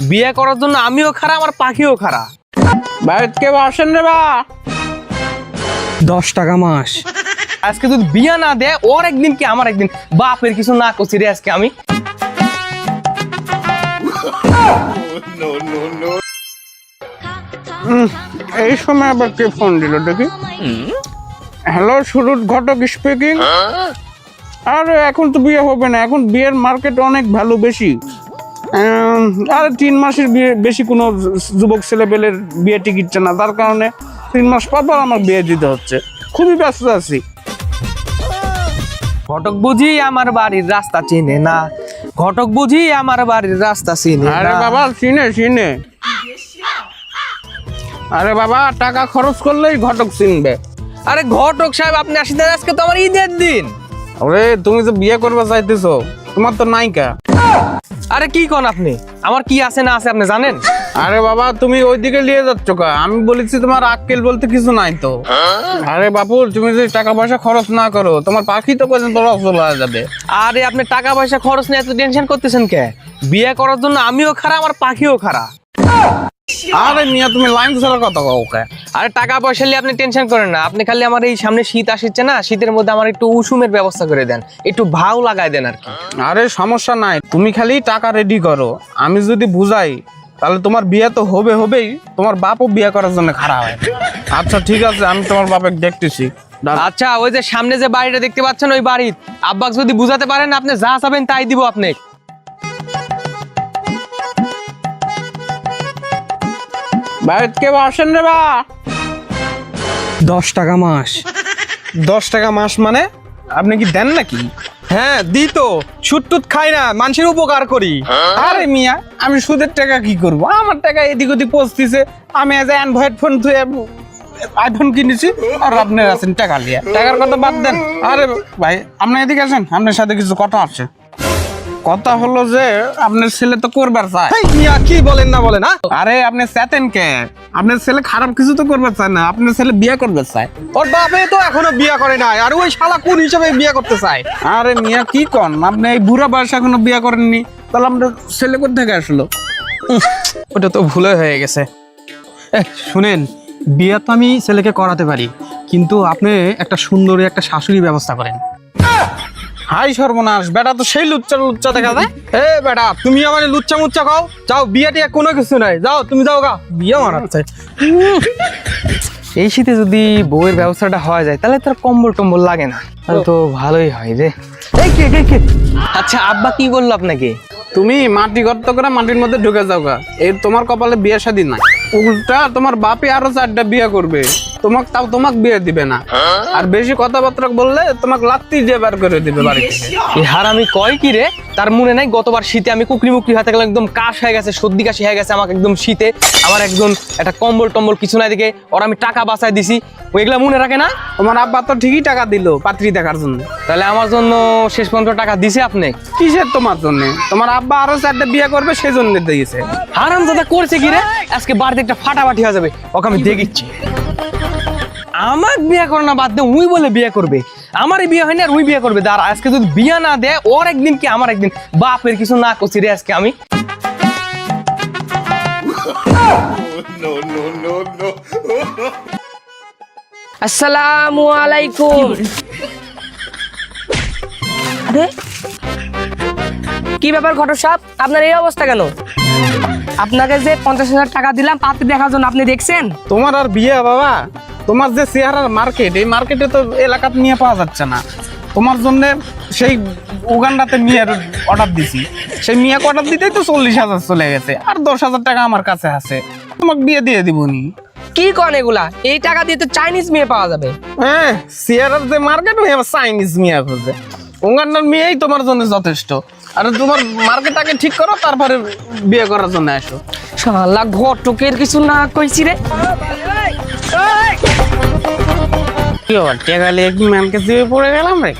বিয়ে করার জন্য আমিও খারাপ আমার পাখিও খারাপ বাড়িতে কেউ আসেন রে বা? দশ টাকা মাস। আজকে যদি বিয়ে না দেয় ওর একদিন কি আমার একদিন? বাপের কিছু না করছি রে আজকে আমি। এই সময় আবার কে ফোন দিল দেখি? হ্যালো সুরুৎ ঘটক স্পিকিং আরে এখন তো বিয়ে হবে না এখন বিয়ের মার্কেট অনেক ভ্যালু বেশি। উম, আর তিন মাসের বিয়ে বেশি কোনো যুবক ছেলেপেলের বিয়ে টিকিটছে না। তার কারণে তিন মাস পর পর আমার বিয়ে দিতে হচ্ছে। খুবই ব্যস্ত আছি। ঘটক বুঝি আমার বাড়ির রাস্তা চিনে না। ঘটক বুঝি আমার বাড়ির রাস্তা চিনে আরে বাবা চিনে চিনে। আরে বাবা টাকা খরচ করলেই ঘটক চিনবে। আরে ঘটক সাহেব আপনি আসেন আজকে তো আমার ঈদের দিন। আরে তুমি যে বিয়ে করবে চাইতেছো তোমার তো নাইকা আরে কি কোন আপনি? আমার কি আছে না আছে আপনি জানেন? আরে বাবা তুমি ওইদিকে নিয়ে যাচ্ছ কা? আমি বলেছি তোমার আক্কেল বলতে কিছু নাই তো। আরে বাপুর তুমি যদি টাকা পয়সা খরচ না করো তোমার পাখি তো পর্যন্ত হয়ে যাবে। আরে আপনি টাকা পয়সা খরচ নিয়ে এত টেনশন করতেছেন কে? বিয়ে করার জন্য আমিও খারাপ আমার পাখিও খারাপ আরে মিয়া তুমি লাইন কথা ওকে। আরে টাকা পয়সা নিয়ে আপনি টেনশন করেন না। আপনি খালি আমার এই সামনে শীত আসছে না শীতের মধ্যে আমার একটু উষুমের ব্যবস্থা করে দেন। একটু ভাও লাগাই দেন আর কি। আরে সমস্যা নাই তুমি খালি টাকা রেডি করো। আমি যদি বুঝাই তাহলে তোমার বিয়ে তো হবে হবেই। তোমার বাপও বিয়ে করার জন্য খারাপ হয়। আচ্ছা ঠিক আছে আমি তোমার বাপকে দেখতেছি। আচ্ছা ওই যে সামনে যে বাড়িটা দেখতে পাচ্ছেন ওই বাড়ির। আব্বাক যদি বুঝাতে পারেন আপনি যা চাবেন তাই দিব আপনি আসেন রে বা। দশ টাকা মাস। দশ টাকা মাস মানে? আপনি কি দেন নাকি? হ্যাঁ দি তো। খাই না মানুষের উপকার করি। আরে মিয়া আমি সুদের টাকা কি করব? আমার টাকা এদিক ওদিক পৌঁছতেছে। আমি আজ অ্যান্ড্রয়েড ফোন ধুয়ে আইফোন কিনেছি। আর আপনার আছেন টাকা নিয়ে টাকার কথা বাদ দেন। আরে ভাই আপনি এদিকে আসেন। আপনার সাথে কিছু কথা আছে। কথা হলো যে আপনার ছেলে তো করবার চায়। মিয়া কি বলেন না বলেন হ্যাঁ? আরে আপনি চেতেন কে? আপনার ছেলে খারাপ কিছু তো করবে চায় না আপনার ছেলে বিয়ে করবে চায়। ওর বাপে তো এখনও বিয়ে করে নাই আর ওই শালা কোন হিসাবে বিয়ে করতে চায়? আরে মিয়া কি কন? আপনি এই বুড়া বয়সে এখনও বিয়ে করেননি তাহলে আপনার ছেলে কোথা থেকে আসলো ওটা তো ভুলে হয়ে গেছে। শুনেন বিয়ে তো আমি ছেলেকে করাতে পারি কিন্তু আপনি একটা সুন্দরী একটা শাশুড়ি ব্যবস্থা করেন। হাই সর্বনাশ বেটা তো সেই লুচ্চা লুচ্চা দেখা যায়। এ বেটা তুমি আমার লুচ্চা মুচ্চা খাও যাও বিয়া টিয়ে কোনো কিছু নাই। যাও তুমি যাও গা বিয়ে মারাচ্ছে। এই শীতে যদি বউয়ের ব্যবস্থাটা হওয়া যায় তাহলে তোর কম্বল টম্বল লাগে না। তাহলে তো ভালোই হয় রে। এই কে কে কে? আচ্ছা আব্বা কি বলল আপনাকে? তুমি মাটি গর্ত করে মাটির মধ্যে ঢুকে যাও গা। এর তোমার কপালে বিয়ে শাদী নাই। উল্টা তোমার বাপে আরও চারটা বিয়ে করবে। তোমাক তাও তোমাক বিয়ে দিবে না। আর বেশি কথাবার্তা বললে তোমাক লাত্তি দিয়ে বার করে দিবে বাড়ি থেকে। এই হারামি কয় কি রে? তার মনে নাই গতবার শীতে আমি কুকরি মুকরি হাতে গেলাম একদম কাশ হয়ে গেছে সর্দি কাশি হয়ে গেছে আমাকে একদম শীতে। আমার একজন একটা কম্বল টম্বল কিছু নাই ওর আমি টাকা বাঁচাই দিছি। ওইগুলা মনে রাখে না? তোমার আব্বা তো ঠিকই টাকা দিলো পাত্রী দেখার জন্য। তাহলে আমার জন্য শেষ পর্যন্ত টাকা দিছে আপনি? কিসের তোমার জন্য? তোমার আব্বা আরও চারটা বিয়ে করবে সেই জন্য দিয়েছে। হারাম দাদা করছে কি রে? আজকে বাড়িতে একটা ফাটাফাটি হয়ে যাবে ওকে আমি দেখিচ্ছি। আমার বিয়ে করে না বাদ দে উই বলে বিয়ে করবে। আমারই বিয়ে হয়নি আর উই বিয়ে করবে। দাঁড়া আজকে যদি বিয়ে না দেয় ওর একদিন কি আমার একদিন? বাপের কিছু না করছি রে আজকে আমি। আসসালামু আলাইকুম। আরে? কি ব্যাপার ঘটক সাহেব? আপনার এই অবস্থা কেন? আপনাকে যে পঞ্চাশ হাজার টাকা দিলাম পাত্রী দেখার জন্য আপনি দেখছেন? তোমার আর বিয়ে বাবা? তোমার যে চেহারার মার্কেট এই মার্কেটে তো এলাকাতে নিয়ে পাওয়া যাচ্ছে না। তোমার জন্য সেই উগান্ডাতে মিয়ার অর্ডার দিছি। সেই মিয়াকে অর্ডার দিতেই তো চল্লিশ হাজার চলে গেছে আর দশ হাজার টাকা আমার কাছে আছে। তোমাকে বিয়ে দিয়ে দিবনি কি কন এগুলা? এই টাকা দিয়ে তো চাইনিজ মেয়ে পাওয়া যাবে। হ্যাঁ চেহারার যে মার্কেট ওই চাইনিজ মিয়া খোঁজে। উগান্ডার মেয়েই তোমার জন্য যথেষ্ট। আর তোমার মার্কেট আগে ঠিক করো তারপরে বিয়ে করার জন্য আসো। শালা ঘটকের কিছু না কইছি রে। কি ব্যাপার টেকালে একদিন ম্যানকে দিয়ে পড়ে গেলাম রে।